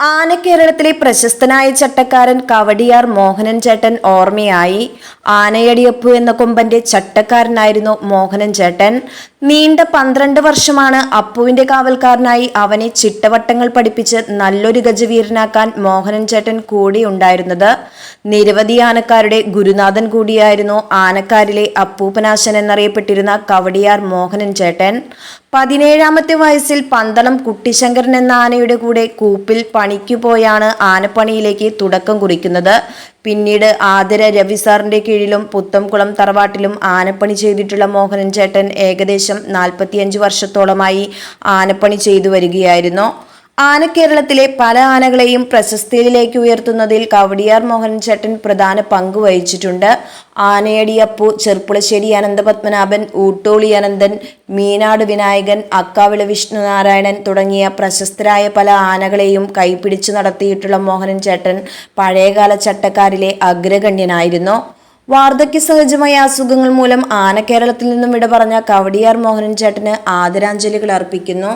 ആനക്കേരളത്തിലെ പ്രശസ്തനായ ചട്ടക്കാരൻ കവടിയാർ മോഹനൻ ചേട്ടൻ ഓർമ്മയായി. ആനയടിയപ്പു എന്ന കൊമ്പന്റെ ചട്ടക്കാരനായിരുന്നു മോഹനൻ ചേട്ടൻ. നീണ്ട പന്ത്രണ്ട് വർഷമാണ് അപ്പുവിന്റെ കാവൽക്കാരനായി അവനെ ചിട്ടവട്ടങ്ങൾ പഠിപ്പിച്ച് നല്ലൊരു ഗജവീരനാക്കാൻ മോഹനൻ ചേട്ടൻ കൂടി ഉണ്ടായിരുന്നത് നിരവധി ആനക്കാരുടെ ഗുരുനാഥൻ കൂടിയായിരുന്നു ആനക്കാരിലെ അപ്പൂപ്പനാശൻ എന്നറിയപ്പെട്ടിരുന്ന കവടിയാർ മോഹനൻ ചേട്ടൻ. പതിനേഴാമത്തെ വയസ്സിൽ പന്തളം കുട്ടിശങ്കരൻ എന്ന ആനയുടെ കൂടെ കൂപ്പിൽ പണിക്കു പോയാണ് ആനപ്പണിയിലേക്ക് തുടക്കം കുറിക്കുന്നത്. പിന്നീട് ആദര രവി സാറിന്റെ കീഴിലും പുത്തംകുളം തറവാട്ടിലും ആനപ്പണി ചെയ്തിട്ടുള്ള മോഹനൻ ചേട്ടൻ ഏകദേശം നാൽപ്പത്തിയഞ്ച് വർഷത്തോളമായി ആനപ്പണി ചെയ്തു വരികയായിരുന്നു. ആനക്കേരളത്തിലെ പല ആനകളെയും പ്രശസ്തിയിലേക്ക് ഉയർത്തുന്നതിൽ കവടിയാർ മോഹൻ ചേട്ടൻ പ്രധാന പങ്ക് വഹിച്ചിട്ടുണ്ട്. ആനയടിയപ്പു ചെർപ്പുളശ്ശേരി അനന്തപത്മനാഭൻ ഊട്ടോളി അനന്തൻ മീനാട് വിനായകൻ അക്കാവിള വിഷ്ണുനാരായണൻ തുടങ്ങിയ പ്രശസ്തരായ പല ആനകളെയും കൈപിടിച്ചു നടത്തിയിട്ടുള്ള മോഹനൻ ചേട്ടൻ പഴയകാല ചട്ടക്കാരിലെ അഗ്രഗണ്യനായിരുന്നു. വാർദ്ധക്യ സഹജമായ അസുഖങ്ങൾ മൂലം ആന കേരളത്തിൽ നിന്നും വിട പറഞ്ഞ കവടിയാർ മോഹനൻ ചേട്ടന് ആദരാഞ്ജലികൾ അർപ്പിക്കുന്നു.